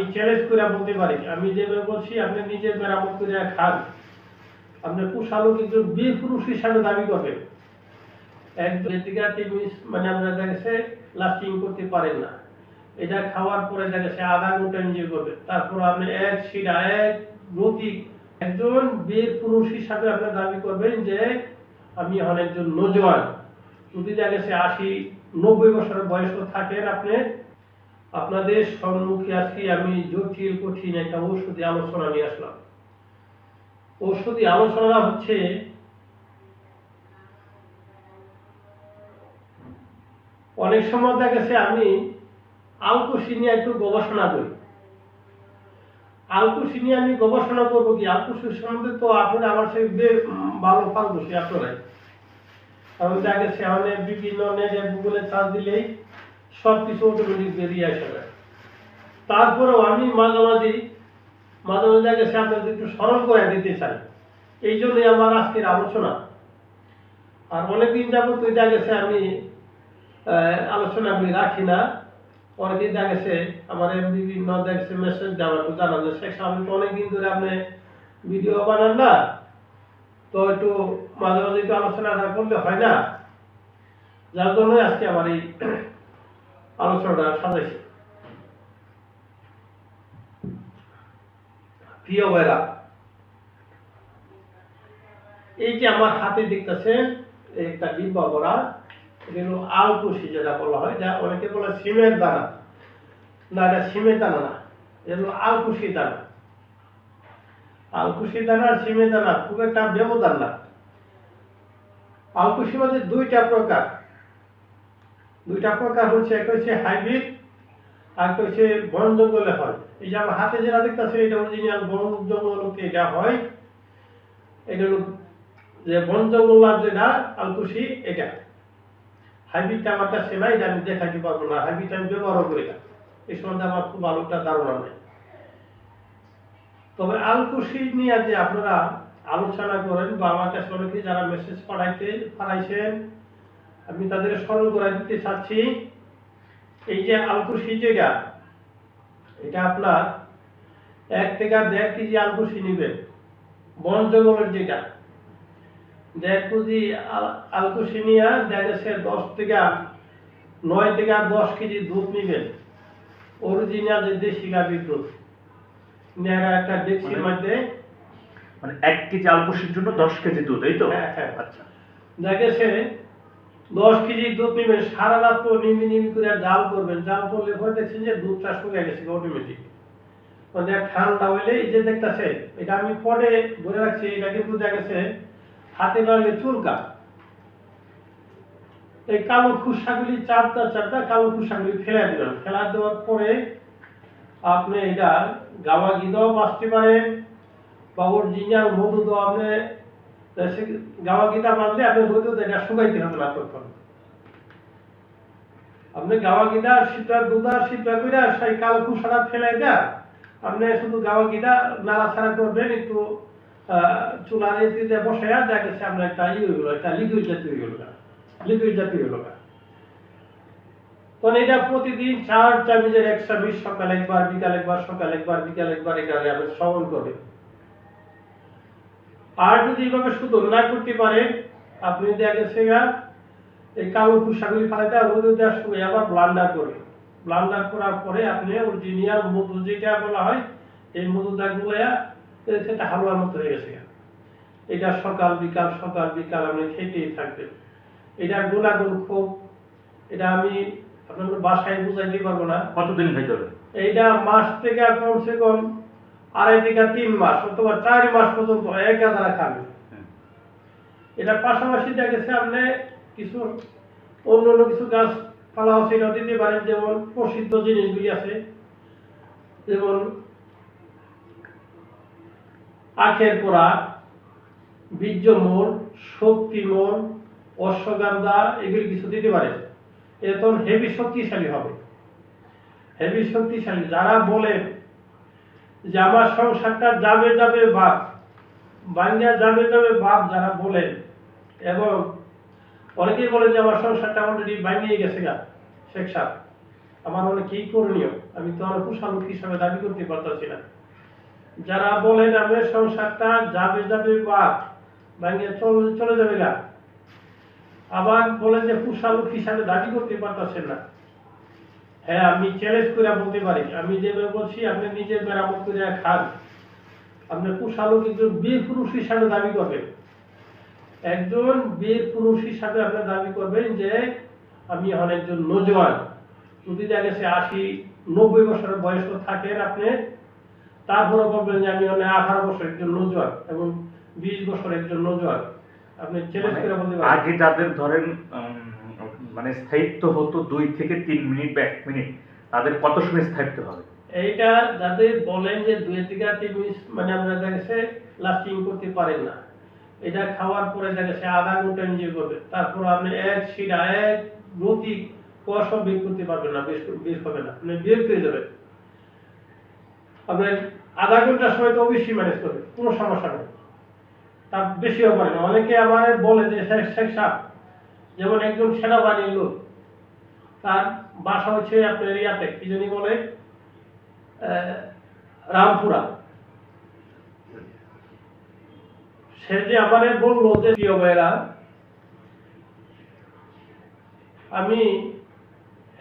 আমি চ্যালেঞ্জ করে বলতে পারি। আমি যেভাবে বলছি, আপনি নিজে মেরামত করে খান। আপনি পুষালো কিন্তু পুরুষ হিসাবে দাবি করবেন। মানে দেখেছে লাস্টিং করতে পারেন না। এটা খাওয়ার পরে আধা ঘণ্টা করবে তারপর আপনি এক শিরা এক গতি একজন বীর পুরুষ হিসাবে আপনি দাবি করবেন যে, আমি এখন একজন নজওয়ান। যদি দেখেছে আশি, নব্বই বছরের বয়স থাকেন আপনি আপনাদের সম্মুখে আজকে আমি জটিল কঠিন একটা ঔষধি আলোচনা নিয়ে আসলাম। ঔষধি আলোচনা হচ্ছে অনেক সময় দেখা গেছে আমি আলকুশি নিয়ে একটু গবেষণা করি। আলকুশি নিয়ে আমি গবেষণা করব কি? আলকুশির সম্বন্ধে তো আপনারা আমার সে বে- উম, ভালো পারদর্শী আপনারাই। কারণ দেখা গেছে আমাদের বিভিন্ন নেটে গুগলে চার্জ দিলেই সব কিছু অটোমেটিক বেরিয়ে আসে না তারপরেও আমি মাঝে মাঝে মাঝে মাঝে দেখা গেছে আপনাদের একটু স্মরণ করে দিতে চাই। এই জন্যই আমার আজকের আলোচনা। আর অনেকদিন যাবত দেখা গেছে আমি আহ, আলোচনাগুলি রাখি না। অনেকদিন দেখা গেছে আমার বিভিন্ন দেখছে মেসেজ দেওয়া একটু জানান যে সাহেব তো অনেকদিন ধরে আপনি ভিডিও বানান না। তো একটু মাঝে মাঝে একটু আলোচনাটা করলে হয় না? যার জন্যই আজকে আমার এই আলোচনাটা সাজাইছি। প্রিয় ভাইরা, এই যে আমার হাতে দেখতেছেন এই একটা ডিব্বা করা এটা হলো আলকুশি যেটা বলা হয় যা অনেকে বলে সিমের দানা। না, এটা সিমের দানা না, এটা আলকুশি দানা। আলকুশি দানা সিমের দানা খুব একটা ব্যবধান না। আলকুশি মধ্যে দুইটা প্রকার। দুইটা প্রকার হচ্ছে একটা হচ্ছে হাইব্রিড আর একটা হচ্ছে বন জঙ্গলে হয়। এই যে আমার হাতে যেটা দেখতেছে এটা অরিজিনাল বন জঙ্গলকে এটা হয়, এটা হলো যে বন জঙ্গল আর যেটা, আলকুশি এটা। হাইব্রিডটা আমার কাছে নাই, এটা আমি দেখাতে পারব না। হাইব্রিড আমি ব্যবহার করি না এই সম্বন্ধে আমার খুব একটা ধারণা নেই। তবে আলকুশি নিয়ে যে আপনারা আলোচনা করেন বা আমার কাছে অনেকে যারা মেসেজ পাঠাইতে, পাঠাইছেন আমি তাদের স্মরণ করে দিতে চাচ্ছি। এই যে আলকুশি যেটা এটা আপনার এক থেকে দেড় কেজি আলকুশি নেবেন। বন জঙ্গলের যেটা। দেড় কেজি আল- আলকুশি নিয়ে দেখা গেছে দশ থেকে নয় থেকে দশ কেজি দুধ নেবেন। অরিজিনাল যে দেশি গাভীর দুধ। নেড়া একটা ডেক্সির মানে- মধ্যে মানে এক কেজি আলকুশির জন্য দশ কেজি দুধ এই তো? হ্যাঁ, হ্যাঁ। আচ্ছা। দেখা গেছে দশ কেজি দুধ নেবেন, সারা রাত তো নিমি নিমি করে জাল করবেন। জাল করলে পরে দেখছেন যে দুধটা শুকিয়ে গেছে অটোমেটিক মানে ঠান্ডা হইলে এই যে দেখতেছে এটা আমি পরে ধরে রাখছি, এটা কিন্তু দেখা গেছে হাতে লাগলে চুলকা এই কালো খুসাগুলি চারটা চারটা কালো খুসাগুলি ফেলে দিবেন ফেলা দেওয়ার পরে আপনি এটা গাওয়া গিদাও বাঁচতে পারেন, বা অরিজিনাল মধু তো আপনি সে গাওয়া গীতা আপনি রোদে এটা শুকাইতে হবে আপনি গাওয়া গীতা দুধা করে সেই কালো কুসাটা ফেলাই আপনি শুধু গাওয়া গীতা করবেন, একটু বসাইয়া দেখা গেছে আপনার একটা ই হয়ে একটা লিকুইড জাতীয় হয়ে লিকুইড জাতীয় হয়ে গেলো এটা প্রতিদিন চার চামচের এক চামচ সকাল একবার, বিকাল একবার, সকাল একবার, বিকাল একবার, এটা আপনি শ্রবণ করবেন। আর যদি এইভাবে শুধু না করতে পারে আপনি দেখা গেছে গা এই কালো কুসাগুলি ফালাইতে রোদে দেওয়ার সময় আবার ব্লান্ডার করে। ব্লান্ডার করার পরে আপনি অরিজিনাল মধু যেটা বলা হয় এই মধুটা গুলাইয়া সেটা হালুয়ার মতো হয়ে গেছে। এটা সকাল বিকাল সকাল বিকাল আপনি খেতেই থাকবেন। এটা গুণাগুণ খুব। এটা আমি আপনাদের বাসায় বুঝাইতে পারব না। কতদিন খাইতে হবে? এইটা মাস থেকে কমসে কম। আড়াই থেকে তিন মাস অথবা চার মাস পর্যন্ত এক দ্বারা খাবে। এটা পাশাপাশি দেখা গেছে আপনি কিছু অন্য অন্য কিছু গাছ পালা সেটাও দিতে পারেন যেমন প্রসিদ্ধ জিনিসগুলি আছে যেমন আখের পোড়া বীর্যমোর শক্তিমোর অশ্বগন্ধা এগুলি কিছু দিতে পারেন এটা তখন হেভি শক্তিশালী হবে। হেভি শক্তিশালী যারা বলেন যে আমার সংসারটা যাবে যাবে ভাব বাঙ্গা যাবে যাবে ভাব যারা বলেন এবং অনেকেই বলেন যে আমার সংসারটা অলরেডি ভাঙিয়ে গেছে গা, শেখ সাহেব। আমার অনেকেই করণীয়? আমি তো আমার কুশালুক হিসাবে দাবি করতে পারতেছি না। যারা বলেন আমার সংসারটা যাবে যাবে বা ভাঙে চলে চলে যাবে গা। আবার বলেন যে কুশালুক হিসাবে দাবি করতে পারতেছেন না। হ্যাঁ আমি চ্যালেঞ্জ করে বলতে পারি। আমি যেভাবে বলছি আপনি নিজে মেরামত করে খান। আপনি কুশালুক কিন্তু বীর পুরুষ হিসাবে দাবি করবেন। একজন বীর পুরুষ হিসাবে আপনি দাবি করবেন যে আমি এখন একজন নজওয়ান। যদি দেখা গেছে আশি নব্বই বছরের বয়স থাকেন আপনি তারপরে বলবেন যে আমি অনেক আঠারো বছর একজন নজওয়ান এবং বিশ বছর একজন নজওয়ান। আপনি চ্যালেঞ্জ করে বলতে মানে পারেন। আগে যাদের ধরেন মানে স্থায়িত্ব হতো দুই থেকে তিন মিনিট বা এক মিনিট। তাদের কত সময় স্থায়িত্ব হবে? এইটা যাদের বলেন যে দুই থেকে তিন মিনিট মানে আমরা দেখা গেছে লাস্টিং করতে পারেন না। এটা খাওয়ার পরে দেখা গেছে আধা ঘণ্টা এনজয় করবে। তারপর আপনি এক শিরা, এক গতি কুয়াশা বের করতে পারবেন না, বের হবে না। আপনি বের হয়ে যাবেন আপনার আধা ঘণ্টার সময় তো অবশ্যই ম্যানেজ করবে, কোনো সমস্যা নেই। তার বেশিও পারে না। অনেকে আমার বলে যে শেখ সাহেব যেমন একজন সেনাবাহিনীর লোক, তার বাসা হচ্ছে আপনার ইয়াতে কি জানি বলে রামপুরা। সে যে আমারে বলল যে, প্রিয় ভাইরা, আমি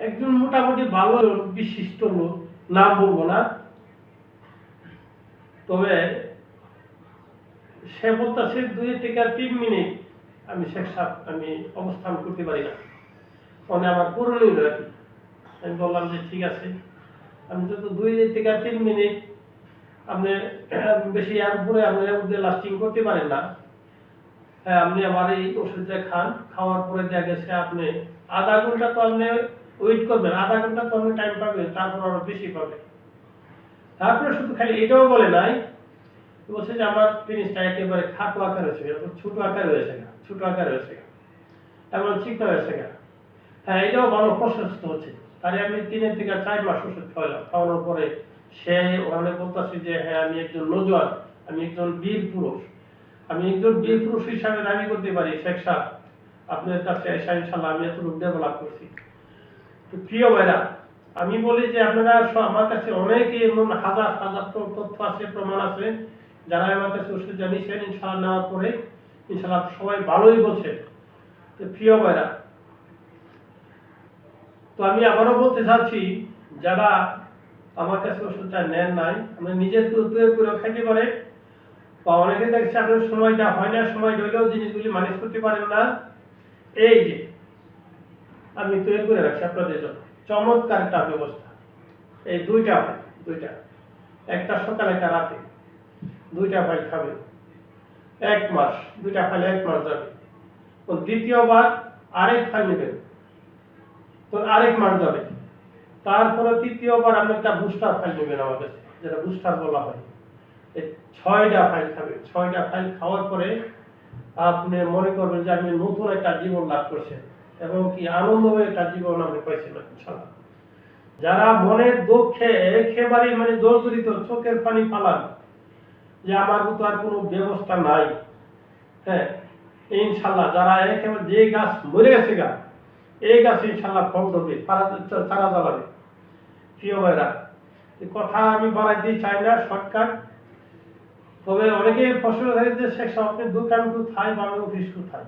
একজন মোটামুটি ভালো বিশিষ্ট লোক, নাম বলব না, তবে সে বলতেছে দুই থেকে তিন মিনিট আমি শেখ সাহেব, আমি অবস্থান করতে পারি না। মানে আমার করণীয় আর কি আমি বললাম যে ঠিক আছে। আমি যত দুই থেকে তিন মিনিট আপনি বেশি আর উপরে আপনি মধ্যে লাস্টিং করতে পারেন না। হ্যাঁ আপনি আমার এই ওষুধটা খান। খাওয়ার পরে দেখা গেছে আপনি আধা ঘণ্টা তো আপনি ওয়েট করবেন। আধা ঘণ্টা তো আপনি টাইম পাবেন, তারপর আরও বেশি পাবেন। তারপরে শুধু খালি এটাও বলে নাই। বলছে যে আমার জিনিসটা একেবারে খাটো আকার গেল ছোট আকার হয়েছে না। ছোট আকার হয়েছে। এমন চিকন হয়েছে গেল হ্যাঁ এটাও ভালো প্রশস্ত হচ্ছে। তারে আমি তিনের থেকে চার মাস ওষুধ খাওয়ালাম। খাওয়ানোর পরে সে ওখানে বলতেছে যে হ্যাঁ আমি একজন নজওয়ান, আমি একজন বীর পুরুষ। আমি একজন বীর পুরুষ হিসাবে দাবি করতে পারি, শেখ সাহেব। আপনার কাছে এসে ইনশাল্লাহ আমি এতটুকু ডেভেলপ করছি। তো প্রিয় ভাইরা, আমি বলি যে, আপনারা আমার কাছে অনেকে এমন হাজার হাজার তথ্য আছে, প্রমাণ আছে। যারা আমার কাছে ওষুধ জানিয়েছেন ইনশাল্লাহ নেওয়ার পরে ইনশাল্লাহ সবাই ভালোই বলছে প্রিয় ভাইরা, তো আমি আবারও বলতে চাচ্ছি, যারা আমার কাছে ওষুধটা নেন নাই আপনি নিজের তৈরি করে খাইতে পারে। বা অনেকে দেখছে আপনার সময়টা হয় না, সময় হইলেও জিনিসগুলি ম্যানেজ করতে পারেন না। এই যে, আমি তৈরি করে রাখছি আপনাদের জন্য। চমৎকার একটা ব্যবস্থা। এই দুইটা হয় দুইটা। একটা সকালে, একটা রাতে। দুইটা ভাই খাবে এক মাস দুইটা ফাইল এক মাস যাবে। তো দ্বিতীয়বার আরেক ফাইল নেবেন। তো আরেক মাস যাবে। তারপরে তৃতীয়বার আপনি একটা বুস্টার ফাইল নেবেন কাছে, যেটা বুস্টার বলা হয়। ছয়টা ফাইল খাবে। ছয়টা ফাইল খাওয়ার পরে আপনি মনে করবেন যে আপনি নতুন একটা জীবন লাভ করছেন এবং কি আনন্দময় একটা জীবন আপনি পাইছেন যারা মনের দুঃখে একেবারে মানে জর্জরিত চোখের পানি ফালান যে আমার তো আর কোনো ব্যবস্থা নাই। হ্যাঁ ইনশাল্লাহ যারা একেবারে যে গাছ মরে গেছে গা, এই গাছ ইনশাল্লাহ ফল ধরবে চারা চারা জ্বালাবে। প্রিয় ভাইরা কথা আমি বাড়াইতে চাই না শর্টকাট তবে অনেকে প্রশ্ন থাকে যে শেখ আপনি দোকান কোথায় বা অফিস কোথায়?